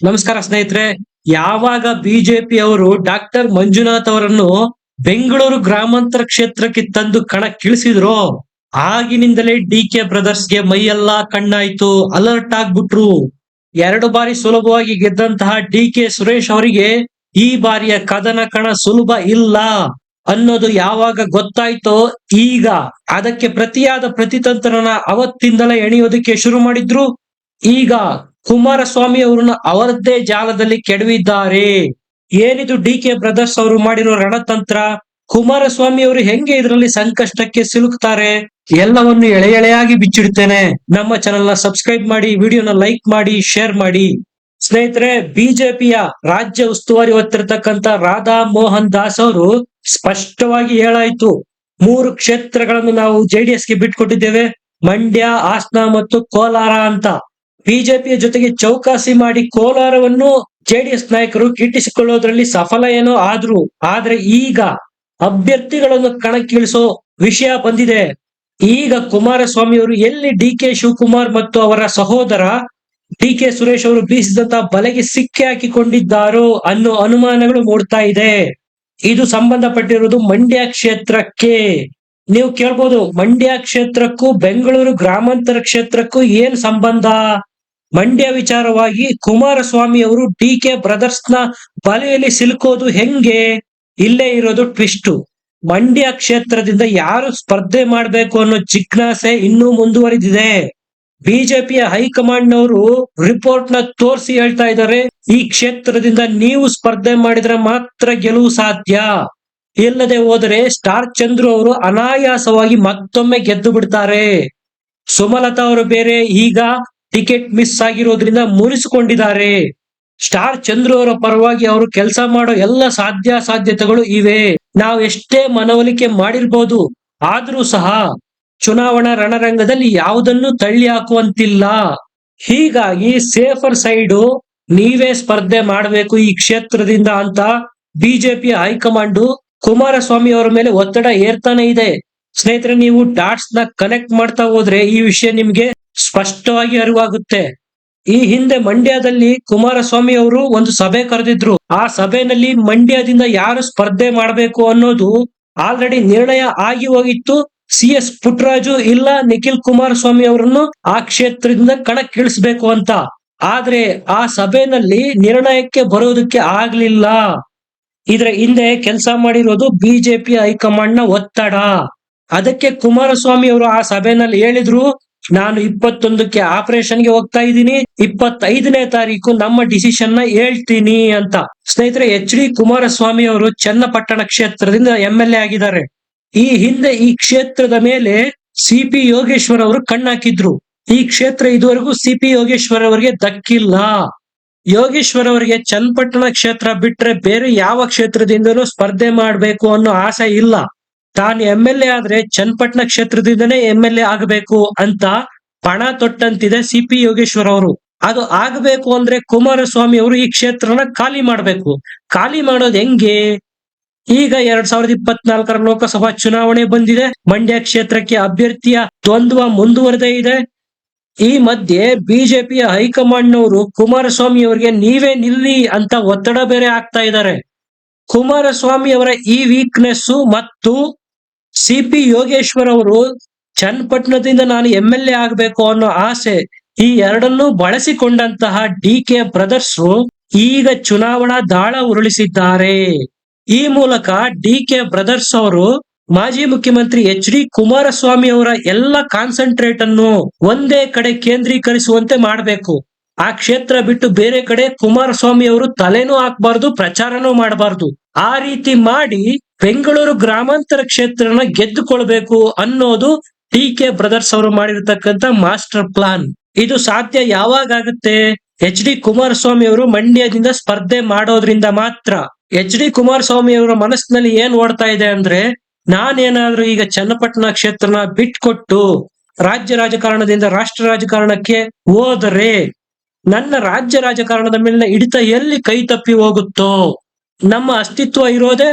ನಮಸ್ಕಾರ ಸ್ನೇಹಿತರೆ. ಯಾವಾಗ ಬಿಜೆಪಿ ಅವರು ಡಾಕ್ಟರ್ ಮಂಜುನಾಥ್ ಅವರನ್ನು ಬೆಂಗಳೂರು ಗ್ರಾಮಾಂತರ ಕ್ಷೇತ್ರಕ್ಕೆ ತಂದು ಕಣಕ್ಕಿಳಿಸಿದ್ರು ಆಗಿನಿಂದಲೇ ಡಿ ಕೆ ಬ್ರದರ್ಸ್ಗೆ ಮೈಯೆಲ್ಲ ಕಣ್ಣಾಯ್ತು, ಅಲರ್ಟ್ ಆಗ್ಬಿಟ್ರು. ಎರಡು ಬಾರಿ ಸುಲಭವಾಗಿ ಗೆದ್ದಂತಹ ಡಿ ಕೆ ಸುರೇಶ್ ಅವರಿಗೆ ಈ ಬಾರಿಯ ಕದನ ಕಣ ಸುಲಭ ಇಲ್ಲ ಅನ್ನೋದು ಯಾವಾಗ ಗೊತ್ತಾಯ್ತೋ ಈಗ. ಅದಕ್ಕೆ ಪ್ರತಿಯಾದ ಪ್ರತಿತಂತ್ರನ ಅವತ್ತಿಂದಲೇ ಎಣಿಯೋದಕ್ಕೆ ಶುರು ಮಾಡಿದ್ರು. ಈಗ ಕುಮಾರಸ್ವಾಮಿ ಅವರನ್ನ ಅವರದ್ದೇ ಜಾಲದಲ್ಲಿ ಕೆಡವಿದ್ದಾರೆ. ಏನಿದು ಡಿ ಕೆ ಬ್ರದರ್ಸ್ ಅವರು ಮಾಡಿರೋ ರಣತಂತ್ರ? ಕುಮಾರಸ್ವಾಮಿ ಅವರು ಹೆಂಗೆ ಇದರಲ್ಲಿ ಸಂಕಷ್ಟಕ್ಕೆ ಸಿಲುಕ್ತಾರೆ? ಎಲ್ಲವನ್ನು ಎಳೆ ಎಳೆಯಾಗಿ ಬಿಚ್ಚಿಡ್ತೇನೆ. ನಮ್ಮ ಚಾನೆಲ್ನ ಸಬ್ಸ್ಕ್ರೈಬ್ ಮಾಡಿ, ವಿಡಿಯೋನ ಲೈಕ್ ಮಾಡಿ ಶೇರ್ ಮಾಡಿ. ಸ್ನೇಹಿತರೆ ಬಿಜೆಪಿಯ ರಾಜ್ಯ ಉಸ್ತುವಾರಿ ಹೊತ್ತಿರ್ತಕ್ಕಂತ ರಾಧಾ ಮೋಹನ್ ದಾಸ್ ಅವರು ಸ್ಪಷ್ಟವಾಗಿ ಹೇಳಾಯ್ತು. ಮೂರು ಕ್ಷೇತ್ರಗಳನ್ನು ನಾವು ಜೆಡಿಎಸ್ಗೆ ಬಿಟ್ಕೊಟ್ಟಿದ್ದೇವೆ. ಮಂಡ್ಯ, ಹಾಸನ ಮತ್ತು ಕೋಲಾರ ಅಂತ. ಬಿಜೆಪಿಯ ಜೊತೆಗೆ ಚೌಕಾಸಿ ಮಾಡಿ ಕೋಲಾರವನ್ನು ಜೆಡಿಎಸ್ ನಾಯಕರು ಗಿಟ್ಟಿಸಿಕೊಳ್ಳೋದ್ರಲ್ಲಿ ಸಫಲ ಏನೋ ಆದ್ರು, ಆದ್ರೆ ಈಗ ಅಭ್ಯರ್ಥಿಗಳನ್ನು ಕಣಕ್ಕಿಳಿಸೋ ವಿಷಯ ಬಂದಿದೆ. ಈಗ ಕುಮಾರಸ್ವಾಮಿ ಅವರು ಎಲ್ಲಿ ಡಿ ಕೆ ಶಿವಕುಮಾರ್ ಮತ್ತು ಅವರ ಸಹೋದರ ಡಿ ಕೆ ಸುರೇಶ್ ಅವರು ಬೀಸಿದಂತ ಬಲೆಗೆ ಸಿಕ್ಕಿ ಹಾಕಿಕೊಂಡಿದ್ದಾರೋ ಅನ್ನೋ ಅನುಮಾನಗಳು ಮೂಡ್ತಾ ಇದೆ. ಇದು ಸಂಬಂಧಪಟ್ಟಿರುವುದು ಮಂಡ್ಯ ಕ್ಷೇತ್ರಕ್ಕೆ. ನೀವು ಕೇಳ್ಬೋದು, ಮಂಡ್ಯ ಕ್ಷೇತ್ರಕ್ಕೂ, ಬೆಂಗಳೂರು ಗ್ರಾಮಾಂತರ ಕ್ಷೇತ್ರಕ್ಕೂ ಏನ್ ಸಂಬಂಧ? ಮಂಡ್ಯ ವಿಚಾರವಾಗಿ ಕುಮಾರಸ್ವಾಮಿ ಅವರು ಡಿ ಕೆ ಬ್ರದರ್ಸ್ನ ಬಲೆಯಲ್ಲಿ ಸಿಲುಕೋದು ಹೆಂಗೆ? ಇಲ್ಲೇ ಇರೋದು ಟ್ವಿಸ್ಟ್ ಮಂಡ್ಯ ಕ್ಷೇತ್ರದಿಂದ ಯಾರು ಸ್ಪರ್ಧೆ ಮಾಡಬೇಕು ಅನ್ನೋ ಜಿಜ್ಞಾಸೆ ಇನ್ನೂ ಮುಂದುವರಿದಿದೆ. ಬಿಜೆಪಿಯ ಹೈಕಮಾಂಡ್ ನವರು ರಿಪೋರ್ಟ್ನ ತೋರಿಸಿ ಹೇಳ್ತಾ ಇದ್ದಾರೆ, ಈ ಕ್ಷೇತ್ರದಿಂದ ನೀವು ಸ್ಪರ್ಧೆ ಮಾಡಿದ್ರೆ ಮಾತ್ರ ಗೆಲುವು ಸಾಧ್ಯ. ಇಲ್ಲದೆ ಹೋದರೆ ಸ್ಟಾರ್ ಚಂದ್ರು ಅವರು ಅನಾಯಾಸವಾಗಿ ಮತ್ತೊಮ್ಮೆ ಗೆದ್ದು ಬಿಡ್ತಾರೆ. ಸುಮಲತಾ ಅವರು ಬೇರೆ, ಈಗ ಟಿಕೆಟ್ ಮಿಸ್ ಆಗಿರೋದ್ರಿಂದ ಮುರಿಸಿಕೊಂಡಿದ್ದಾರೆ. ಸ್ಟಾರ್ ಚಂದ್ರು ಅವರ ಪರವಾಗಿ ಅವರು ಕೆಲಸ ಮಾಡೋ ಎಲ್ಲ ಸಾಧ್ಯ ಸಾಧ್ಯತೆಗಳು ಇವೆ. ನಾವು ಎಷ್ಟೇ ಮನವೊಲಿಕೆ ಮಾಡಿರ್ಬೋದು, ಆದ್ರೂ ಸಹ ಚುನಾವಣಾ ರಣರಂಗದಲ್ಲಿ ಯಾವುದನ್ನು ತಳ್ಳಿ ಹಾಕುವಂತಿಲ್ಲ. ಹೀಗಾಗಿ ಸೇಫರ್ ಸೈಡು ನೀವೇ ಸ್ಪರ್ಧೆ ಮಾಡಬೇಕು ಈ ಕ್ಷೇತ್ರದಿಂದ ಅಂತ ಬಿಜೆಪಿ ಹೈಕಮಾಂಡು ಕುಮಾರಸ್ವಾಮಿ ಅವರ ಮೇಲೆ ಒತ್ತಡ ಏರ್ತಾನೆ ಇದೆ. ಸ್ನೇಹಿತರೆ, ನೀವು ಡಾಟ್ಸ್ನ ಕನೆಕ್ಟ್ ಮಾಡ್ತಾ ಹೋದ್ರೆ ಈ ವಿಷಯ ನಿಮ್ಗೆ ಸ್ಪಷ್ಟವಾಗಿ ಅರಿವಾಗುತ್ತೆ. ಈ ಹಿಂದೆ ಮಂಡ್ಯದಲ್ಲಿ ಕುಮಾರಸ್ವಾಮಿ ಅವರು ಒಂದು ಸಭೆ ಕರೆದಿದ್ರು. ಆ ಸಭೆಯಲ್ಲಿ ಮಂಡ್ಯದಿಂದ ಯಾರು ಸ್ಪರ್ಧೆ ಮಾಡಬೇಕು ಅನ್ನೋದು ಆಲ್ರೆಡಿ ನಿರ್ಣಯ ಆಗಿ ಹೋಗಿತ್ತು. ಸಿ ಎಸ್ ಪುಟ್ಟರಾಜು ಇಲ್ಲ, ನಿಖಿಲ್ ಕುಮಾರಸ್ವಾಮಿ ಅವರನ್ನು ಆ ಕ್ಷೇತ್ರದಿಂದ ಕಣಕ್ಕಿಳಿಸ್ಬೇಕು ಅಂತ. ಆದ್ರೆ ಆ ಸಭೆಯಲ್ಲಿ ನಿರ್ಣಯಕ್ಕೆ ಬರೋದಕ್ಕೆ ಆಗ್ಲಿಲ್ಲ. ಇದ್ರ ಹಿಂದೆ ಕೆಲಸ ಮಾಡಿರೋದು ಬಿಜೆಪಿ ಹೈಕಮಾಂಡ್ನ ಒತ್ತಡ. ಅದಕ್ಕೆ ಕುಮಾರಸ್ವಾಮಿ ಅವರು ಆ ಸಭೆಯಲ್ಲಿ ಹೇಳಿದ್ರು ನಾನು ಇಪ್ಪತ್ತೊಂದಕ್ಕೆ ಆಪರೇಷನ್ಗೆ ಹೋಗ್ತಾ ಇದ್ದೀನಿ. ಇಪ್ಪತ್ತೈದನೇ ತಾರೀಕು ನಮ್ಮ ಡಿಸಿಷನ್ನ ಹೇಳ್ತೀನಿ ಅಂತ. ಸ್ನೇಹಿತರೆ, ಎಚ್ ಡಿ ಕುಮಾರಸ್ವಾಮಿ ಅವರು ಚನ್ನಪಟ್ಟಣ ಕ್ಷೇತ್ರದಿಂದ ಎಂ ಎಲ್ ಆಗಿದ್ದಾರೆ. ಈ ಹಿಂದೆ ಈ ಕ್ಷೇತ್ರದ ಮೇಲೆ ಸಿ ಪಿ ಯೋಗೇಶ್ವರ್ ಅವರು ಕಣ್ಣಾಕಿದ್ರು. ಈ ಕ್ಷೇತ್ರ ಇದುವರೆಗೂ ಸಿ ಪಿ ಯೋಗೇಶ್ವರ್ ಅವರಿಗೆ ದಕ್ಕಿಲ್ಲ. ಯೋಗೇಶ್ವರ್ ಅವರಿಗೆ ಚನ್ನಪಟ್ಟಣ ಕ್ಷೇತ್ರ ಬಿಟ್ರೆ ಬೇರೆ ಯಾವ ಕ್ಷೇತ್ರದಿಂದಲೂ ಸ್ಪರ್ಧೆ ಮಾಡಬೇಕು ಅನ್ನೋ ಆಸೆ ಇಲ್ಲ. ತಾನು ಎಂ ಎಲ್ ಆದ್ರೆ ಚನ್ನಪಟ್ಟಣ ಕ್ಷೇತ್ರದಿಂದನೇ ಎಂ ಎಲ್ ಆಗಬೇಕು ಅಂತ ಪಣ ತೊಟ್ಟಂತಿದೆ ಸಿ ಪಿ ಯೋಗೇಶ್ವರ್ ಅವರು. ಅದು ಆಗಬೇಕು ಅಂದ್ರೆ ಕುಮಾರಸ್ವಾಮಿ ಅವರು ಈ ಕ್ಷೇತ್ರನ ಖಾಲಿ ಮಾಡಬೇಕು. ಖಾಲಿ ಮಾಡೋದು ಹೆಂಗೆ? ಈಗ ಎರಡ್ ಸಾವಿರದ ಇಪ್ಪತ್ನಾಲ್ಕರ ಲೋಕಸಭಾ ಚುನಾವಣೆ ಬಂದಿದೆ. ಮಂಡ್ಯ ಕ್ಷೇತ್ರಕ್ಕೆ ಅಭ್ಯರ್ಥಿಯ ದ್ವಂದ್ವ ಮುಂದುವರೆದೇ ಇದೆ. ಈ ಮಧ್ಯೆ ಬಿಜೆಪಿಯ ಹೈಕಮಾಂಡ್ ನವರು ಕುಮಾರಸ್ವಾಮಿ ಅವರಿಗೆ ನೀವೇ ನಿಲ್ಲಿ ಅಂತ ಒತ್ತಡ ಬೇರೆ ಆಗ್ತಾ ಇದ್ದಾರೆ. ಕುಮಾರಸ್ವಾಮಿ ಅವರ ಈ ವೀಕ್ನೆಸ್ಸು ಮತ್ತು ಸಿ ಪಿ ಯೋಗೇಶ್ವರ್ ಅವರು, ಚನ್ನಪಟ್ಟಣದಿಂದ ನಾನು ಎಂ ಎಲ್ ಎ ಆಗಬೇಕು ಅನ್ನೋ ಆಸೆ ಈ ಎರಡನ್ನೂ ಬಳಸಿಕೊಂಡಂತಹ ಡಿ ಕೆ ಬ್ರದರ್ಸ್ ಈಗ ಚುನಾವಣಾ ದಾಳ ಉರುಳಿಸಿದ್ದಾರೆ. ಈ ಮೂಲಕ ಡಿ ಕೆ ಬ್ರದರ್ಸ್ ಅವರು ಮಾಜಿ ಮುಖ್ಯಮಂತ್ರಿ ಎಚ್ ಡಿ ಕುಮಾರಸ್ವಾಮಿ ಅವರ ಎಲ್ಲ ಕಾನ್ಸಂಟ್ರೇಟ್ ಅನ್ನು ಒಂದೇ ಕಡೆ ಕೇಂದ್ರೀಕರಿಸುವಂತೆ ಮಾಡಬೇಕು. ಆ ಕ್ಷೇತ್ರ ಬಿಟ್ಟು ಬೇರೆ ಕಡೆ ಕುಮಾರಸ್ವಾಮಿ ಅವರು ತಲೆನೂ ಹಾಕ್ಬಾರ್ದು, ಪ್ರಚಾರನೂ ಮಾಡಬಾರ್ದು. ಆ ರೀತಿ ಮಾಡಿ ಬೆಂಗಳೂರು ಗ್ರಾಮಾಂತರ ಕ್ಷೇತ್ರನ ಗೆದ್ದುಕೊಳ್ಬೇಕು ಅನ್ನೋದು ಟಿ ಕೆ ಬ್ರದರ್ಸ್ ಅವರು ಮಾಡಿರ್ತಕ್ಕಂಥ ಮಾಸ್ಟರ್ ಪ್ಲಾನ್. ಇದು ಸಾಧ್ಯ ಯಾವಾಗ ಆಗುತ್ತೆ ಎಚ್ ಡಿ ಕುಮಾರಸ್ವಾಮಿ ಅವರು ಮಂಡ್ಯದಿಂದ ಸ್ಪರ್ಧೆ ಮಾಡೋದ್ರಿಂದ ಮಾತ್ರ. ಎಚ್ ಡಿ ಕುಮಾರಸ್ವಾಮಿ ಅವರ ಮನಸ್ಸಿನಲ್ಲಿ ಏನ್ ಓಡ್ತಾ ಇದೆ ಅಂದ್ರೆ, ನಾನೇನಾದ್ರೂ ಈಗ ಚನ್ನಪಟ್ಟಣ ಕ್ಷೇತ್ರನ ಬಿಟ್ಕೊಟ್ಟು ರಾಜ್ಯ ರಾಜಕಾರಣದಿಂದ ರಾಷ್ಟ್ರ ರಾಜಕಾರಣಕ್ಕೆ ಹೋದರೆ, ನನ್ನ ರಾಜ್ಯ ರಾಜಕಾರಣದ ಮೇಲಿನ ಹಿಡಿತ ಎಲ್ಲಿ ಕೈ ತಪ್ಪಿ ಹೋಗುತ್ತೋ? ನಮ್ಮ ಅಸ್ತಿತ್ವ ಇರೋದೇ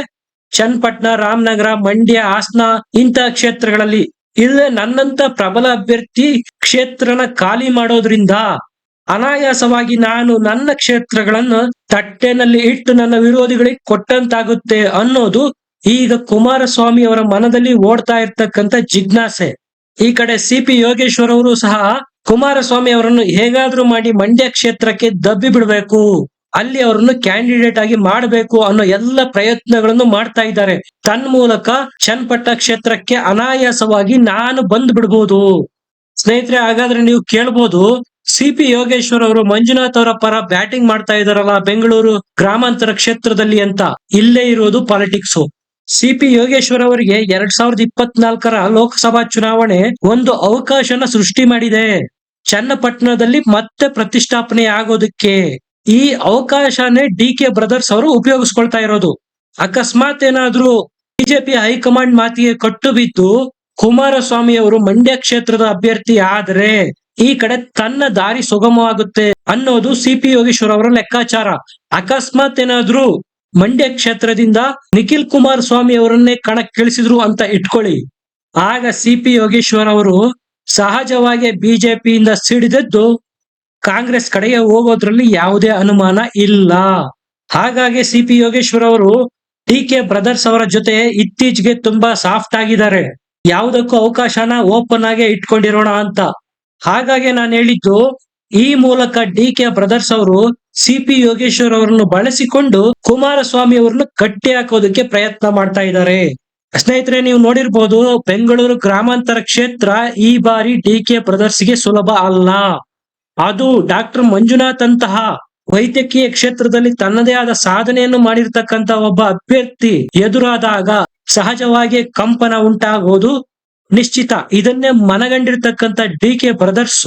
ಚನ್ನಪಟ್ಟಣ, ರಾಮನಗರ, ಮಂಡ್ಯ, ಹಾಸನ ಇಂತಹ ಕ್ಷೇತ್ರಗಳಲ್ಲಿ ಇಲ್ಲ ನನ್ನಂತ ಪ್ರಬಲ ಅಭ್ಯರ್ಥಿ ಕ್ಷೇತ್ರನ ಖಾಲಿ ಮಾಡೋದ್ರಿಂದ ಅನಾಯಾಸವಾಗಿ ನಾನು ನನ್ನ ಕ್ಷೇತ್ರಗಳನ್ನು ತಟ್ಟೆನಲ್ಲಿ ಇಟ್ಟು ನನ್ನ ವಿರೋಧಿಗಳಿಗೆ ಕೊಟ್ಟಂತಾಗುತ್ತೆ ಅನ್ನೋದು ಈಗ ಕುಮಾರಸ್ವಾಮಿ ಅವರ ಮನದಲ್ಲಿ ಓಡ್ತಾ ಇರ್ತಕ್ಕಂತ ಜಿಜ್ಞಾಸೆ. ಈ ಕಡೆ ಸಿ ಪಿ ಯೋಗೇಶ್ವರ್ ಅವರು ಸಹ ಕುಮಾರಸ್ವಾಮಿ ಅವರನ್ನು ಹೇಗಾದ್ರೂ ಮಾಡಿ ಮಂಡ್ಯ ಕ್ಷೇತ್ರಕ್ಕೆ ದಬ್ಬಿ ಬಿಡಬೇಕು. ಅಲ್ಲಿ ಅವರನ್ನು ಕ್ಯಾಂಡಿಡೇಟ್ ಆಗಿ ಮಾಡಬೇಕು ಅನ್ನೋ ಎಲ್ಲ ಪ್ರಯತ್ನಗಳನ್ನು ಮಾಡ್ತಾ ಇದ್ದಾರೆ. ತನ್ಮೂಲಕ ಚನ್ನಪಟ್ಟ ಕ್ಷೇತ್ರಕ್ಕೆ ಅನಾಯಾಸವಾಗಿ ನಾನು ಬಂದ್ ಬಿಡ್ಬೋದು. ಸ್ನೇಹಿತರೆ, ಹಾಗಾದ್ರೆ ನೀವು ಕೇಳ್ಬೋದು ಸಿ ಪಿ ಯೋಗೇಶ್ವರ್ ಅವರು ಮಂಜುನಾಥ್ ಅವರ ಪರ ಬ್ಯಾಟಿಂಗ್ ಮಾಡ್ತಾ ಇದಾರಲ್ಲ ಬೆಂಗಳೂರು ಗ್ರಾಮಾಂತರ ಕ್ಷೇತ್ರದಲ್ಲಿ ಅಂತ. ಇಲ್ಲೇ ಇರೋದು ಪಾಲಿಟಿಕ್ಸ್ ಸಿ ಪಿ ಯೋಗೇಶ್ವರ್ ಅವರಿಗೆ ಎರಡ್ ಸಾವಿರದ ಇಪ್ಪತ್ನಾಲ್ಕರ ಲೋಕಸಭಾ ಚುನಾವಣೆ ಒಂದು ಅವಕಾಶನ ಸೃಷ್ಟಿ ಮಾಡಿದೆ. ಚನ್ನಪಟ್ಟಣದಲ್ಲಿ ಮತ್ತೆ ಪ್ರತಿಷ್ಠಾಪನೆ ಆಗೋದಕ್ಕೆ. ಈ ಅವಕಾಶನೇ ಡಿ ಕೆ ಬ್ರದರ್ಸ್ ಅವರು ಉಪಯೋಗಿಸ್ಕೊಳ್ತಾ ಇರೋದು. ಅಕಸ್ಮಾತ್ ಏನಾದ್ರೂ ಬಿಜೆಪಿ ಹೈಕಮಾಂಡ್ ಮಾತಿಗೆ ಕಟ್ಟು ಬಿದ್ದು ಕುಮಾರಸ್ವಾಮಿ ಅವರು ಮಂಡ್ಯ ಕ್ಷೇತ್ರದ ಅಭ್ಯರ್ಥಿ ಆದ್ರೆ ಈ ಕಡೆ ತನ್ನ ದಾರಿ ಸುಗಮವಾಗುತ್ತೆ ಅನ್ನೋದು ಸಿ ಪಿ ಯೋಗೇಶ್ವರ್ ಅವರ ಲೆಕ್ಕಾಚಾರ. ಅಕಸ್ಮಾತ್ ಏನಾದ್ರೂ ಮಂಡ್ಯ ಕ್ಷೇತ್ರದಿಂದ ನಿಖಿಲ್ ಕುಮಾರಸ್ವಾಮಿ ಅವರನ್ನೇ ಕಣಕ್ಕಿಳಿಸಿದ್ರು ಅಂತ ಇಟ್ಕೊಳ್ಳಿ. ಆಗ ಸಿ ಪಿ ಯೋಗೇಶ್ವರ್ ಅವರು ಸಹಜವಾಗಿ ಬಿಜೆಪಿಯಿಂದ ಸಿಡಿದದ್ದು ಕಾಂಗ್ರೆಸ್ ಕಡೆಗೆ ಹೋಗೋದ್ರಲ್ಲಿ ಯಾವುದೇ ಅನುಮಾನ ಇಲ್ಲ. ಹಾಗಾಗಿ ಸಿ ಪಿ ಯೋಗೇಶ್ವರ್ ಅವರು ಡಿ ಕೆ ಬ್ರದರ್ಸ್ ಅವರ ಜೊತೆ ಇತ್ತೀಚೆಗೆ ತುಂಬಾ ಸಾಫ್ಟ್ ಆಗಿದ್ದಾರೆ. ಯಾವುದಕ್ಕೂ ಅವಕಾಶನ ಓಪನ್ ಆಗಿ ಇಟ್ಕೊಂಡಿರೋಣ ಅಂತ. ಹಾಗಾಗಿ ನಾನು ಹೇಳಿದ್ದು, ಈ ಮೂಲಕ ಡಿ ಕೆ ಬ್ರದರ್ಸ್ ಅವರು ಸಿ ಪಿ ಯೋಗೇಶ್ವರ್ ಅವರನ್ನು ಬಳಸಿಕೊಂಡು ಕುಮಾರಸ್ವಾಮಿ ಅವರನ್ನು ಕಟ್ಟಿ ಹಾಕೋದಕ್ಕೆ ಪ್ರಯತ್ನ ಮಾಡ್ತಾ ಇದ್ದಾರೆ. ಸ್ನೇಹಿತರೆ, ನೀವು ನೋಡಿರ್ಬೋದು, ಬೆಂಗಳೂರು ಗ್ರಾಮಾಂತರ ಕ್ಷೇತ್ರ ಈ ಬಾರಿ ಡಿ ಕೆ ಬ್ರದರ್ಸ್ಗೆ ಸುಲಭ ಅಲ್ಲ. ಅದು ಡಾಕ್ಟರ್ ಮಂಜುನಾಥ್ ಅಂತಹ ವೈದ್ಯಕೀಯ ಕ್ಷೇತ್ರದಲ್ಲಿ ತನ್ನದೇ ಆದ ಸಾಧನೆಯನ್ನು ಮಾಡಿರ್ತಕ್ಕಂತ ಒಬ್ಬ ಅಭ್ಯರ್ಥಿ ಎದುರಾದಾಗ ಸಹಜವಾಗಿ ಕಂಪನ ಉಂಟಾಗೋದು ನಿಶ್ಚಿತ. ಇದನ್ನೇ ಮನಗಂಡಿರ್ತಕ್ಕಂಥ D K brothers.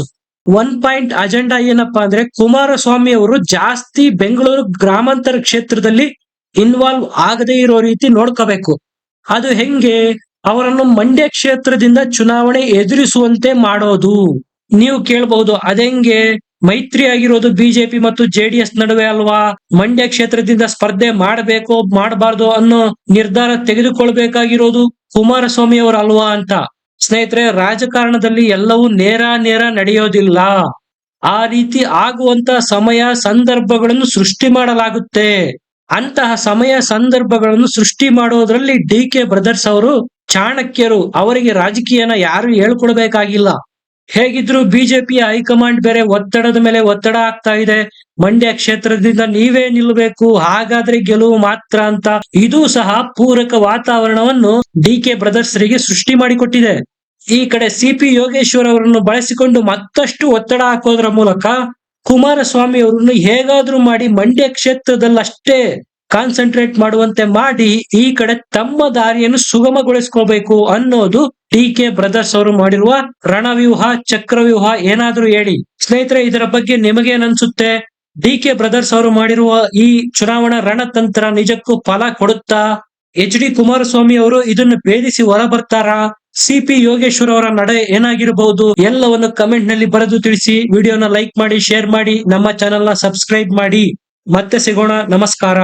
One point agenda ಏನಪ್ಪಾ ಅಂದ್ರೆ ಕುಮಾರಸ್ವಾಮಿ ಅವರು ಜಾಸ್ತಿ ಬೆಂಗಳೂರು ಗ್ರಾಮಾಂತರ ಕ್ಷೇತ್ರದಲ್ಲಿ ಇನ್ವಾಲ್ವ್ ಆಗದೇ ಇರೋ ರೀತಿ ನೋಡ್ಕೋಬೇಕು. ಅದು ಹೆಂಗೆ? ಅವರನ್ನು ಮಂಡ್ಯ ಕ್ಷೇತ್ರದಿಂದ ಚುನಾವಣೆ ಎದುರಿಸುವಂತೆ ಮಾಡೋದು. ನೀವು ಕೇಳಬಹುದು. ಅದೆಂಗೆ ಮೈತ್ರಿ ಆಗಿರೋದು ಬಿಜೆಪಿ ಮತ್ತು ಜೆಡಿಎಸ್ ನಡುವೆ ಅಲ್ವಾ? ಮಂಡ್ಯ ಕ್ಷೇತ್ರದಿಂದ ಸ್ಪರ್ಧೆ ಮಾಡಬೇಕು, ಮಾಡಬಾರ್ದು ಅನ್ನೋ ನಿರ್ಧಾರ ತೆಗೆದುಕೊಳ್ಬೇಕಾಗಿರೋದು ಕುಮಾರಸ್ವಾಮಿ ಅವರು ಅಲ್ವಾ ಅಂತ. ಸ್ನೇಹಿತರೆ, ರಾಜಕಾರಣದಲ್ಲಿ ಎಲ್ಲವೂ ನೇರ ನೇರ ನಡೆಯೋದಿಲ್ಲ. ಆ ರೀತಿ ಆಗುವಂತ ಸಮಯ, ಸಂದರ್ಭಗಳನ್ನು ಸೃಷ್ಟಿ ಮಾಡಲಾಗುತ್ತೆ. ಅಂತಹ ಸಮಯ, ಸಂದರ್ಭಗಳನ್ನು ಸೃಷ್ಟಿ ಮಾಡೋದ್ರಲ್ಲಿ ಡಿ ಕೆ ಬ್ರದರ್ಸ್ ಅವರು ಚಾಣಕ್ಯರು. ಅವರಿಗೆ ರಾಜಕೀಯನ ಯಾರು ಹೇಳ್ಕೊಡ್ಬೇಕಾಗಿಲ್ಲ. ಹೇಗಿದ್ರು ಬಿಜೆಪಿ ಹೈಕಮಾಂಡ್ ಬೇರೆ ಒತ್ತಡದ ಮೇಲೆ ಒತ್ತಡ ಆಗ್ತಾ ಇದೆ. ಮಂಡ್ಯ ಕ್ಷೇತ್ರದಿಂದ ನೀವೇ ನಿಲ್ಲಬೇಕು ಹಾಗಾದ್ರೆ ಗೆಲುವು ಮಾತ್ರ ಅಂತ. ಇದು ಸಹ ಪೂರಕ ವಾತಾವರಣವನ್ನು ಡಿ ಕೆ ಬ್ರದರ್ಸ್ರಿಗೆ ಸೃಷ್ಟಿ ಮಾಡಿಕೊಟ್ಟಿದೆ. ಈ ಕಡೆ ಸಿ ಪಿ ಯೋಗೇಶ್ವರ್ ಅವರನ್ನು ಬಳಸಿಕೊಂಡು ಮತ್ತಷ್ಟು ಒತ್ತಡ ಹಾಕೋದ್ರ ಮೂಲಕ ಕುಮಾರಸ್ವಾಮಿ ಅವರನ್ನು ಹೇಗಾದ್ರೂ ಮಾಡಿ ಮಂಡ್ಯ ಕ್ಷೇತ್ರದಲ್ಲಷ್ಟೇ ಕಾನ್ಸಂಟ್ರೇಟ್ ಮಾಡುವಂತೆ ಮಾಡಿ ಈ ಕಡೆ ತಮ್ಮ ದಾರಿಯನ್ನು ಸುಗಮಗೊಳಿಸ್ಕೋಬೇಕು ಅನ್ನೋದು ಡಿ ಕೆ ಬ್ರದರ್ಸ್ ಅವರು ಮಾಡಿರುವ ರಣವ್ಯೂಹ, ಚಕ್ರವ್ಯೂಹ ಏನಾದ್ರೂ ಹೇಳಿ. ಸ್ನೇಹಿತರೆ, ಇದರ ಬಗ್ಗೆ ನಿಮಗೇನ್ ಅನ್ಸುತ್ತೆ? ಡಿ ಕೆ ಬ್ರದರ್ಸ್ ಅವರು ಮಾಡಿರುವ ಈ ಚುನಾವಣಾ ರಣತಂತ್ರ ನಿಜಕ್ಕೂ ಫಲ ಕೊಡುತ್ತಾ? ಎಚ್ ಡಿ ಕುಮಾರಸ್ವಾಮಿ ಅವರು ಇದನ್ನು ಭೇದಿಸಿ ಹೊರ ಬರ್ತಾರಾ ಸಿ ಯೋಗೇಶ್ವರ್ ಅವರ ನಡೆ ಏನಾಗಿರಬಹುದು ಎಲ್ಲವನ್ನು ಕಮೆಂಟ್ನಲ್ಲಿ ಬರೆದು ತಿಳಿಸಿ. ವಿಡಿಯೋನ ಲೈಕ್ ಮಾಡಿ, ಶೇರ್ ಮಾಡಿ. ನಮ್ಮ ಚಾನೆಲ್ನ ಸಬ್ಸ್ಕ್ರೈಬ್ ಮಾಡಿ. ಮತ್ತೆ ಸಿಗೋಣ. ನಮಸ್ಕಾರ.